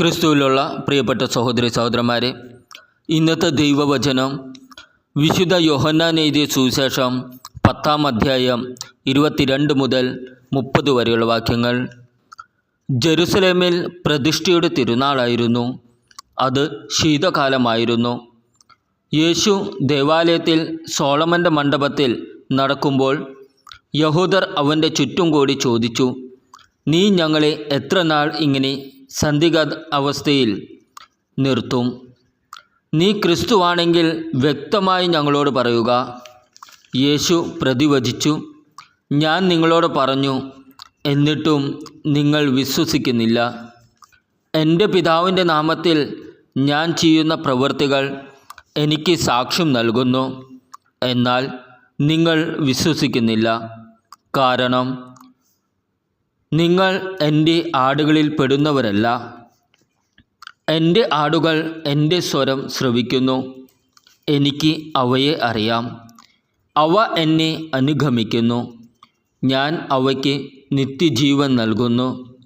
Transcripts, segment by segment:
ക്രിസ്തുവിലുള്ള പ്രിയപ്പെട്ട സഹോദരി സഹോദരന്മാരെ ഇന്നത്തെ ദൈവവചനം വിശുദ്ധ യോഹന്നാൻ എഴുതിയ സുവിശേഷം പത്താം അധ്യായം ഇരുപത്തിരണ്ട് മുതൽ മുപ്പത് വരെയുള്ള വാക്യങ്ങൾ. ജെറുസലേമിൽ പ്രതിഷ്ഠയുടെ തിരുനാളായിരുന്നു. അത് ശീതകാലമായിരുന്നു. യേശു ദേവാലയത്തിൽ സോളമന്റെ മണ്ഡപത്തിൽ നടക്കുമ്പോൾ യഹൂദർ അവന്റെ ചുറ്റും കൂടി ചോദിച്ചു നീ ഞങ്ങളെ എത്ര നാൾ ഇങ്ങനെ സന്ധിക അവസ്ഥയിൽ നിർത്തും. നീ ക്രിസ്തുവാണെങ്കിൽ വ്യക്തമായി ഞങ്ങളോട് പറയുക യേശു പ്രതിവചിച്ചു ഞാൻ നിങ്ങളോട് പറഞ്ഞു എന്നിട്ടും നിങ്ങൾ വിശ്വസിക്കുന്നില്ല. എന്റെ പിതാവിന്റെ നാമത്തിൽ ഞാൻ ചെയ്യുന്ന പ്രവൃത്തികൾ എനിക്ക് സാക്ഷ്യം നൽകുന്നു എന്നാൽ നിങ്ങൾ വിശ്വസിക്കുന്നില്ല. കാരണം നിങ്ങൾ എന്റെ ആടുകളിൽ പെടുന്നവരല്ല. എന്റെ ആടുകൾ എന്റെ സ്വരം ശ്രവിക്കുന്നു. എനിക്ക് അവയെ അറിയാം. അവ എന്നെ അനുഗമിക്കുന്നു. ഞാൻ അവയ്ക്ക് നിത്യജീവൻ നൽകുന്നു.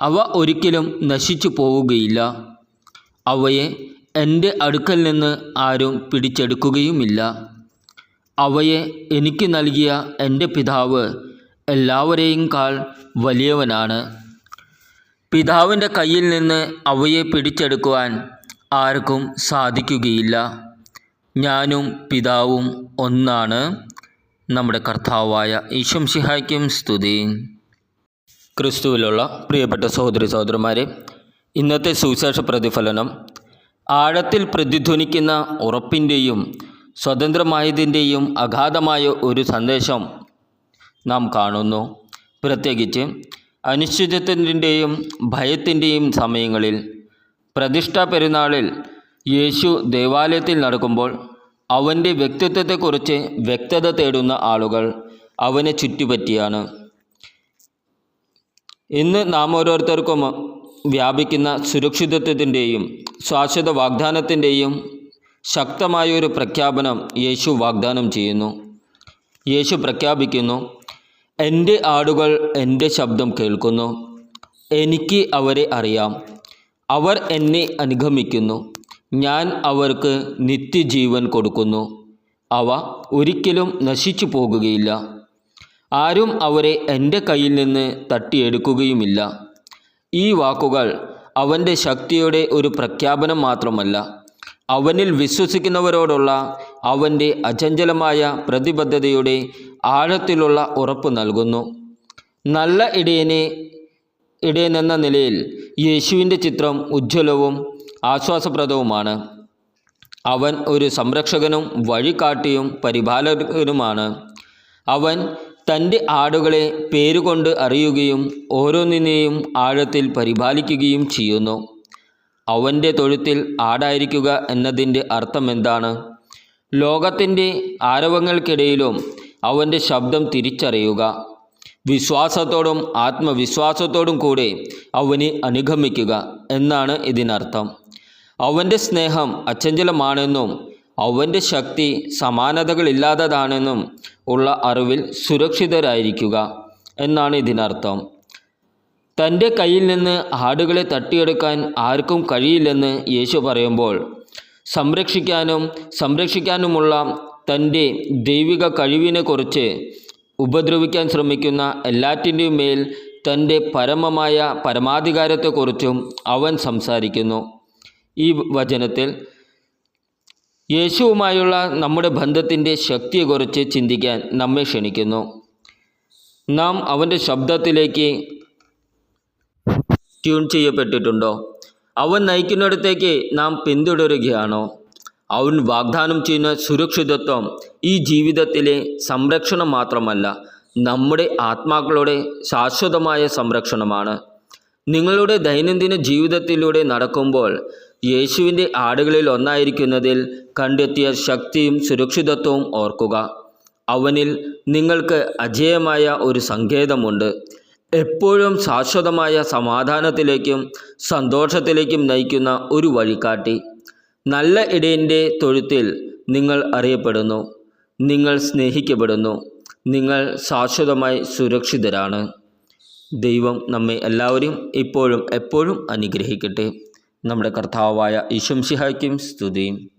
അവ ഒരിക്കലും നശിച്ചു പോവുകയില്ല. അവയെ എന്റെ അടുക്കൽ നിന്ന് ആരും പിടിച്ചെടുക്കുകയുമില്ല. അവയെ എനിക്ക് നൽകിയ എന്റെ പിതാവ് എല്ലാവരെയും കാൾ വലിയവനാണ്. പിതാവിന്റെ കയ്യിൽ നിന്ന് അവയെ പിടിച്ചെടുക്കുവാൻ ആർക്കും സാധിക്കുകയില്ല. ഞാനും പിതാവും ഒന്നാണ്. നമ്മുടെ കർത്താവായ ഈശംഷിഹായ്ക്കും സ്തുതി. ക്രിസ്തുവിലുള്ള പ്രിയപ്പെട്ട സഹോദരി സഹോദരന്മാരെ ഇന്നത്തെ സുവിശേഷ പ്രതിഫലനം ആഴത്തിൽ പ്രതിധ്വനിക്കുന്ന ഉറപ്പിന്റെയും സ്വതന്ത്രമായതിന്റെയും അഗാധമായ ഒരു സന്ദേശം നാം കാണുന്നു. പ്രത്യേകിച്ച് അനിശ്ചിതത്വത്തിന്റെയും ഭയത്തിന്റെയും സമയങ്ങളിൽ പ്രതിഷ്ഠാ പെരുന്നാളിൽ യേശു ദേവാലയത്തിൽ നടക്കുമ്പോൾ അവന്റെ വ്യക്തിത്വത്തെക്കുറിച്ച് വ്യക്തത തേടുന്ന ആളുകൾ അവനെ ചുറ്റിപ്പറ്റിയാണ്. ഇന്ന് നാം ഓരോരുത്തർക്കും വ്യാപിക്കുന്ന സുരക്ഷിതത്വത്തിന്റെയും ശാശ്വത വാഗ്ദാനത്തിന്റെയും ശക്തമായൊരു പ്രഖ്യാപനം യേശു വാഗ്ദാനം ചെയ്യുന്നു. യേശു പ്രഖ്യാപിക്കുന്നു എന്റെ ആടുകൾ എന്റെ ശബ്ദം കേൾക്കുന്നു. എനിക്ക് അവരെ അറിയാം. അവർ എന്നെ അനുഗമിക്കുന്നു. ഞാൻ അവർക്ക് നിത്യജീവൻ കൊടുക്കുന്നു. അവ ഒരിക്കലും നശിച്ചു പോകുകയില്ല. ആരും അവരെ എന്റെ കയ്യിൽ നിന്ന് തട്ടിയെടുക്കുകയുമില്ല. ഈ വാക്കുകൾ അവന്റെ ശക്തിയുടെ ഒരു പ്രഖ്യാപനം മാത്രമല്ല അവനിൽ വിശ്വസിക്കുന്നവരോടുള്ള അവന്റെ അചഞ്ചലമായ പ്രതിബദ്ധതയുടെ ആഴത്തിലുള്ള ഉറപ്പ് നൽകുന്നു. നല്ല ഇടയനെ ഇടയനെന്ന നിലയിൽ യേശുവിന്റെ ചിത്രം ഉജ്ജ്വലവും ആശ്വാസപ്രദവുമാണ്. അവൻ ഒരു സംരക്ഷകനും വഴികാട്ടിയും പരിപാലകനുമാണ്. അവൻ തന്റെ ആടുകളെ പേരുകൊണ്ട് അറിയുകയും ഓരോന്നിനെയും ആഴത്തിൽ പരിപാലിക്കുകയും ചെയ്യുന്നു. അവന്റെ തൊഴുത്തിൽ ആടായിരിക്കുക എന്നതിന്റെ അർത്ഥം എന്താണ് ലോകത്തിന്റെ ആരവങ്ങൾക്കിടയിലും അവന്റെ ശബ്ദം തിരിച്ചറിയുക. വിശ്വാസത്തോടും ആത്മവിശ്വാസത്തോടും കൂടെ അവനെ അനുഗമിക്കുക എന്നാണ് ഇതിനർത്ഥം. അവന്റെ സ്നേഹം അച്ചഞ്ചലമാണെന്നും അവന്റെ ശക്തി സമാനതകളില്ലാത്തതാണെന്നും ഉള്ള അറിവിൽ സുരക്ഷിതരായിരിക്കുക എന്നാണ് ഇതിനർത്ഥം. തന്റെ കയ്യിൽ നിന്ന് ആടുകളെ തട്ടിയെടുക്കാൻ ആർക്കും കഴിയില്ലെന്ന് യേശു പറയുമ്പോൾ സംരക്ഷിക്കാനും സംരക്ഷിക്കാനുമുള്ള തന്റെ ദൈവിക കഴിവിനെക്കുറിച്ച് ഉപദ്രവിക്കാൻ ശ്രമിക്കുന്ന എല്ലാറ്റിന്റെയും മേൽ തന്റെ പരമമായ പരമാധികാരത്തെക്കുറിച്ചും അവൻ സംസാരിക്കുന്നു. ഈ വചനത്തിൽ യേശുവുമായുള്ള നമ്മുടെ ബന്ധത്തിന്റെ ശക്തിയെക്കുറിച്ച് ചിന്തിക്കാൻ നമ്മെ ക്ഷണിക്കുന്നു. നാം അവന്റെ ശബ്ദത്തിലേക്ക് ട്യൂൺ ചെയ്യപ്പെട്ടിട്ടുണ്ടോ? അവൻ നയിക്കുന്നിടത്തേക്ക് നാം പിന്തുടരുകയാണോ? അവൻ വാഗ്ദാനം ചെയ്യുന്ന സുരക്ഷിതത്വം ഈ ജീവിതത്തിലെ സംരക്ഷണം മാത്രമല്ല നമ്മുടെ ആത്മാക്കളുടെ ശാശ്വതമായ സംരക്ഷണമാണ്. നിങ്ങളുടെ ദൈനംദിന ജീവിതത്തിലൂടെ നടക്കുമ്പോൾ യേശുവിന്റെ ആടുകളിൽ ഒന്നായിരിക്കുന്നതിൽ കണ്ടെത്തിയ ശക്തിയും സുരക്ഷിതത്വവും ഓർക്കുക. അവനിൽ നിങ്ങൾക്ക് അജയമായ ഒരു സങ്കേതമുണ്ട്. എപ്പോഴും ശാശ്വതമായ സമാധാനത്തിലേക്കും സന്തോഷത്തിലേക്കും നയിക്കുന്ന ഒരു വഴികാട്ടി. നല്ല ഇടയന്റെ തൊഴുത്തിൽ നിങ്ങൾ അറിയപ്പെടുന്നു. നിങ്ങൾ സ്നേഹിക്കപ്പെടുന്നു. നിങ്ങൾ ശാശ്വതമായി സുരക്ഷിതരാണ്. ദൈവം നമ്മെ എല്ലാവരെയും ഇപ്പോഴും എപ്പോഴും അനുഗ്രഹിക്കട്ടെ. നമ്മുടെ കർത്താവായ ഈശംസിഹായ്ക്കും സ്തുതിയും.